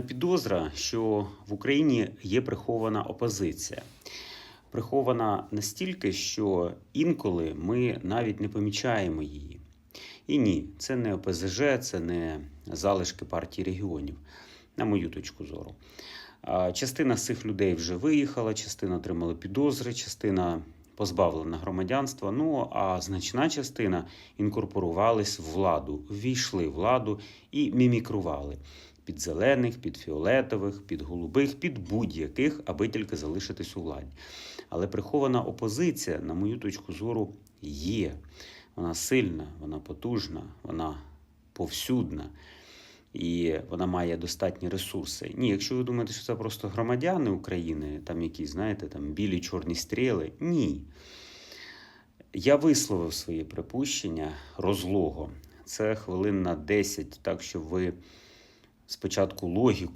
Підозра, що в Україні є прихована опозиція. Прихована настільки, що інколи ми навіть не помічаємо її. І ні, це не ОПЗЖ, це не залишки партії регіонів, на мою точку зору. Частина з цих людей вже виїхала, частина отримала підозри, частина позбавлена громадянства. Ну а значна частина інкорпорувались в владу, ввійшли в владу і мімікрували під зелених, під фіолетових, під голубих, під будь-яких, аби тільки залишитись у владі. Але прихована опозиція, на мою точку зору, є. Вона сильна, вона потужна, вона повсюдна. І вона має достатні ресурси. Ні, якщо ви думаєте, що це просто громадяни України, там якісь, знаєте, там білі чорні стріли, ні. Я висловив свої припущення розлого. Це хвилин на 10, так що ви спочатку логіку